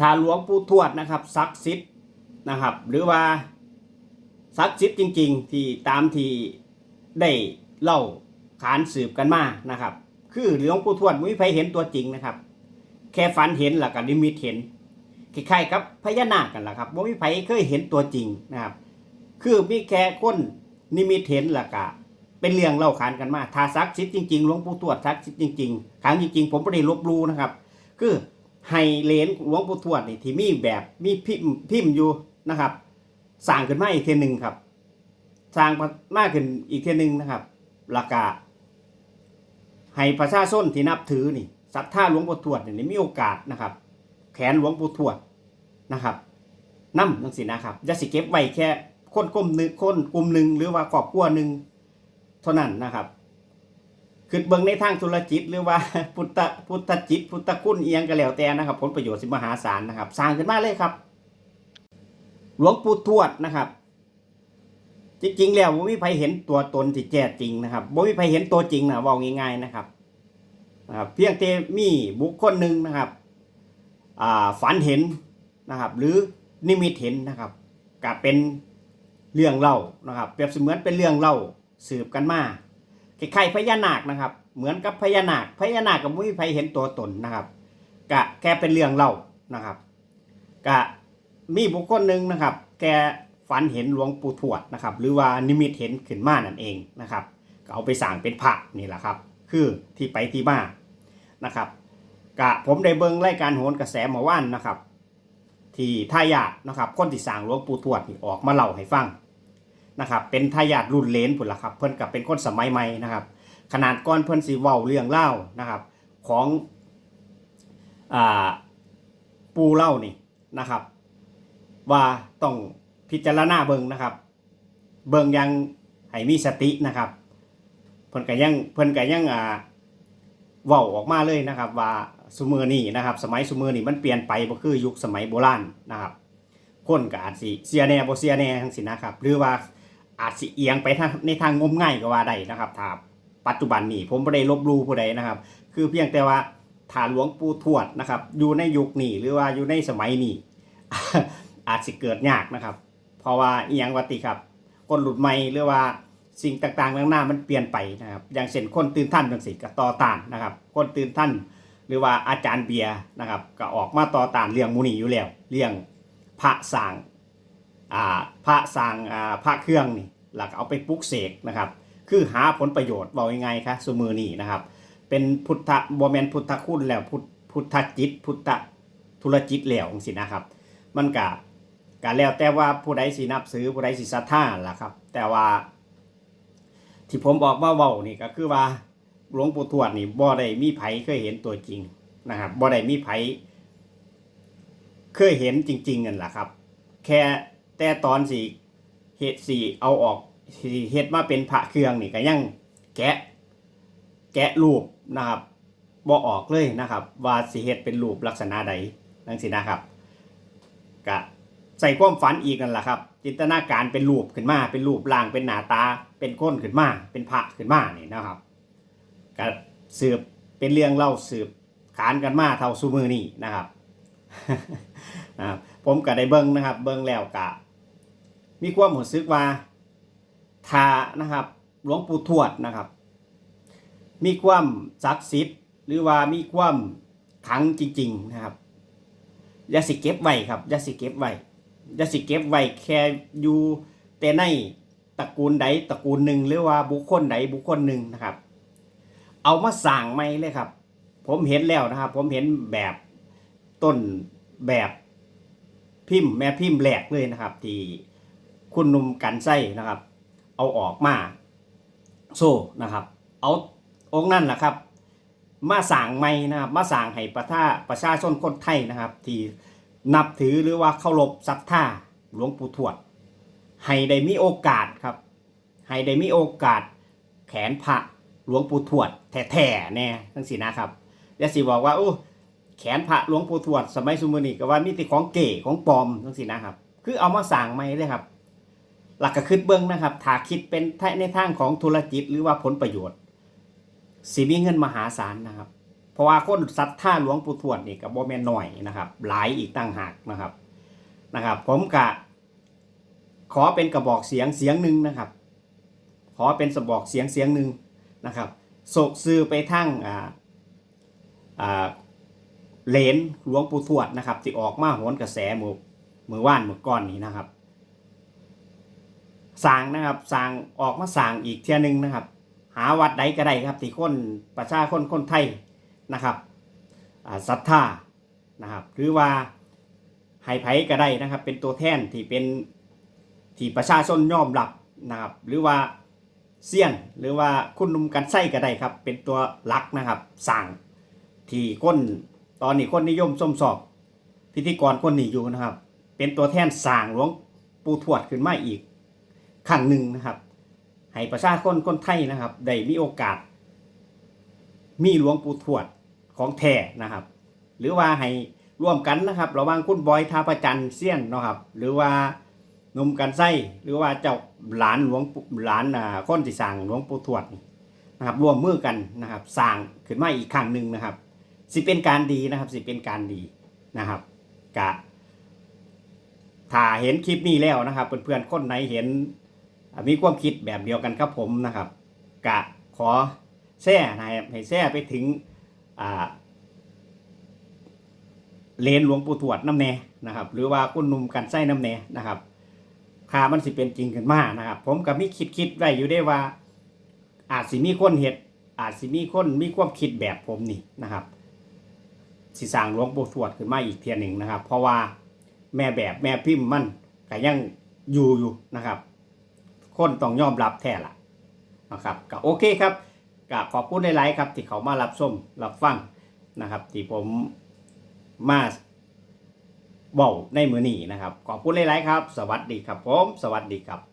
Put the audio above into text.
ถ้าหลวงปู่ทวดนะครับศักดิ์สิทธิ์นะครับ หรือว่าศักดิ์สิทธิ์จริง ๆ ที่ตามที่ได้เล่าขานสืบกันมานะครับ คือหลวงปู่ทวดไม่มีใครเห็นตัวจริงนะครับ แค่ฝันเห็นหลักกับนิมิตเห็นคล้ายๆกับพญานาคกันแหละครับไม่มีใครเคยเห็นตัวจริงนะครับ คือมีแค่คนนิมิตเห็นหลักกะ เป็นเรื่องเล่าขานกันมาถ้าศักดิ์สิทธิ์จริงๆหลวงปู่ทวดศักดิ์สิทธิ์จริงๆครั้งจริงๆ ผมไม่ได้ลบลู่นะครับ คือ ให้เหรนหลวงปู่ทวดนี่ที่มีแบบมีพิมพ์พิมพ์อยู่นะครับสร้างขึ้นมาอีกเทียหนึ่งครับสร้างมากขึ้นอีกเทียหนึ่งนะครับราคาให้ประชาชนที่นับถือนี่ศรัทธาหลวงปู่ทวดนี่มีโอกาสนะครับ แขนหลวงปู่ทวดนะครับนั่มนังสินะครับอย่าสิเก็บไว้แค่คนกลุ่มหนึ่งคนกลุ่มหนึ่งหรือว่าครอบครัวหนึ่งเท่านั้นนะครับ คือเบิ่งในทางธุรจิตหรือว่าพุทธพุทธจิต พุทธคุณเอียงก็แล้วแต่นะครับ ผลประโยชน์สิมหาศาลนะครับ สร้างขึ้นมาเลยครับ หลวงปู่ทวดนะครับ จริงๆแล้วบ่มีใครเห็นตัวตนที่แท้จริงนะครับบ่มีใครเห็นตัวจริงนะเว่าง่ายๆนะครับนะครับ เพียงแต่มีบุคคลหนึ่งนะครับอ่าฝันเห็นนะครับ หรือนิมิตเห็นนะครับก็เป็นเรื่องเล่านะครับ เปรียบเสมือนเป็นเรื่องเล่าสืบกันมา คล้ายๆพญานาคนะครับ เหมือนกับพญานาคพญานาคกับมุ้ยไผเห็นตัวตนนะครับกะแกเป็นเรื่องเล่านะครับกะมีบุคคลหนึ่งนะครับ แกฝันเห็นหลวงปู่ทวดนะครับ หรือว่านิมิตเห็นขึ้นมานั่นเองนะครับก็เอาไปสั่งเป็นพระนี่แหละครับ คือที่ไปที่มานะครับกะผมได้เบิ่งรายการโหนกระแสหมาว่านนะครับ ที่ทายาทนะครับคนที่สั่งหลวงปู่ทวดนี่ออกมาเล่าให้ฟัง นะครับเป็นทายาทรุ่นเลนพุ่นละครับ เพิ่นกับเป็นคนสมัยใหม่นะครับ ขนาดก้อนเพิ่นสีเว้าเรื่องเล่านะครับของอ่าปูเล่านี่นะครับ ว่าต้องพิจารณาเบิงนะครับ เบิงยังให้มีสตินะครับเพิ่นก็ยังเพิ่นก็ยังอ่าเว้าออกมาเลยนะครับ ว่าสมือนี่นะครับ สมัยสมือนี่มันเปลี่ยนไปบ่คือยุคสมัยโบราณนะครับคนก็อาจสิเสียแน่บ่เสียแน่ทั้งสินะครับ หรือว่า อาจสิเอียงไปทางในทางงมง่ายก็ว่าได้นะครับถ้าปัจจุบันนี้ผมไม่ได้ลบลู่ผู้ใดนะครับ คือเพียงแต่ว่าฐานหลวงปู่ทวดนะครับ อยู่ในยุคนี้หรือว่าอยู่ในสมัยนี้อาจสิเกิดยากนะครับ เพราะว่าเอียงวัติครับ คนหลุดใหม่หรือว่าสิ่งต่างๆข้างหน้ามันเปลี่ยนไปนะครับ อย่างเช่นคนตื่นท่านจังสิก็ต่อต้านนะครับ คนตื่นท่านหรือว่าอาจารย์เบียร์นะครับ ก็ออกมาต่อต้านเรื่องมูนีอยู่แล้วเรื่องพระสาง พระสร้างพระเครื่องนี่หลักเอาไปปลุกเสกนะครับ คือหาผลประโยชน์บอกยังไงคะสมือนี่นะครับ เป็นพุทธบแมนพุทธคุณแล้วพุทธพุทธจิต พุทธธุรจิตแล้วสินะครับ มันกะกะแล้วแต่ว่าผู้ใดสินับซื้อผู้ใดสิศรัทธาล่ะครับ แต่ว่า ที่ผมบอกว่าเว้านี่ก็คือว่าหลวงปู่ทวดนี่บ่ได้มีไผเคยเห็นตัวจริงนะครับบ่ได้มีไผเคยเห็นจริงๆนั่นแหละครับ แค่ แต่ตอนสีเฮ็ดสีเอาออกสีเฮ็ดมาเป็นพระเครื่องนี่ก็ยังแกะ แกะรูปนะครับบ่ออกเลยนะครับ ว่าสิเฮ็ดเป็นรูปลักษณะใดนั่นสินะครับก็ใส่ความฝันอีกนั่นแหละครับ จินตนาการเป็นรูปขึ้นมา เป็นรูปร่างเป็นหน้าตา เป็นก้นขึ้นมา เป็นพระขึ้นมานี่นะครับก็สืบเป็นเรื่องเล่าสืบขานกันมาเท่าซูมือนี่นะครับนะครับผมก็ได้เบิ้งนะครับ เบิ้งแล้วกะ มีความรู้สึกว่าทานะครับหลวงปู่ทวดนะครับ มีความศักดิ์สิทธิ์หรือว่ามีความขังจริง ๆนะครับอย่าสิเก็บไว้ครับอย่าสิเก็บไว้อย่าสิเก็บไว้แค่อยู่แต่ในตระกูลใดตระกูลหนึ่งหรือว่าบุคคลใดบุคคลหนึ่งนะครับ เอามาสั่งใหม่เลยครับ ผมเห็นแล้วนะครับ ผมเห็นแบบต้นแบบพิมพ์แม่พิมพ์แหลกเลยนะครับ ที่ คุณนุ่มกันไส้นะครับ เอาออกมาโซ่นะครับ เอาองค์นั่นแหละครับ มาสั่งใหม่นะครับ มาสั่งให้ประชาประชาชนคนไทยนะครับ ที่นับถือหรือว่าเคารพศรัทธาหลวงปู่ทวด ให้ได้มีโอกาสครับ ให้ได้มีโอกาสแขนพระหลวงปู่ทวดแท้ๆแน่ทั้งสินะครับยาสิบอกว่าโอ้แขนพระหลวงปู่ทวด สมัยสุมือนี่ก็ว่ามีต่ของเก๋ของปลอมทั้งสินะครับ คือเอามาสั่งใหม่เลยครับ หลักก็คิดเบิ้องนะครับถ้าคิดเป็นในทางของธุรกิจหรือว่าผลประโยชน์สิมีเงินมหาศาลนะครับผราะว่าคนศรัทธาหลวงปู่ทวดนี่ก็บ่แม่นน้อยนะครับ หลายอีกตั้งหากนะครับนะครับ ผมกะขอเป็นกระบอกเสียงเสียงหนึ่งนะครับ ขอเป็นสบอกเสียงเสียงหนึ่งนะครับโศกซื้อไปทั้งอ่าอ่าเหรนหลวงปู่ทวดนะครับที่ออกมาโหนกระแสมือมือว่านมือก้อนนี้นะครับ สร้างนะครับสร้างออกมาสร้างอีกเทียหนึงนะครับ หาวัดใดก็ได้ครับที่คนประชาชนคนไทยนะครับศรัทธานะครับ หรือว่าให้ไผก็ได้นะครับ เป็นตัวแทนที่เป็นที่ประชาชนยอมรับนะครับ หรือว่าเซียนหรือว่าคุณนุ่มกันไส้ก็ได้ครับ เป็นตัวหลักนะครับสั่งที่คนตอนนี้คนนิยมส้มสอบ พิธีกรคนนี้อยู่นะครับ เป็นตัวแทนสั่งหลวงปู่ทวดขึ้นมาอีก ครั้งหนึ่งนะครับ ให้ประชาชนคนไทยนะครับได้มีโอกาส มีหลวงปู่ทวดของแท้นะครับ หรือว่าให้ร่วมกันนะครับระหว่างคุณบอยทาประจันเซียนนะครับ หรือว่านุ่มกันไส้หรือว่าเจ้าหลานหลวงหลานอ่าคนที่สั่งหลวงปู่ทวดนะครับร่วมมือกันนะครับสร้างขึ้นมาอีกครั้งหนึ่งนะครับ สิเป็นการดีนะครับ สิเป็นการดีนะครับกะถ้าเห็นคลิปนี้แล้วนะครับเพื่อนๆคนไหนเห็น มีความคิดแบบเดียวกันครับผมนะครับ กะขอแช่นะครับให้แช่ไปถึงเลนหลวงปู่ทวดน้ำแน่นะครับ หรือว่าคุณนุ่มกันไส้น้ำแน่นะครับค่ามันสิเป็นจริงขึ้นมานะครับ ผมก็มีคิดคิดไว้อยู่ได้ว่า อาจสิมีคนเห็ดอาจสิมีคนมีความคิดแบบผมนี่นะครับสิสางหลวงปู่ทวดขึ้นมาอีกเทียนหนึ่งนะครับ เพราะว่าแม่แบบแม่พิมพ์มันก็ยังอยู่อยู่นะครับ คนต้องยอมรับแท้ละนะครับก็โอเคครับก็ขอบคุณหลายครับ ที่เขามารับชมรับฟังนะครับที่ผมมาเบาในมือนี้นะครับ ขอบคุณหลายๆครับ สวัสดีครับผม สวัสดีครับ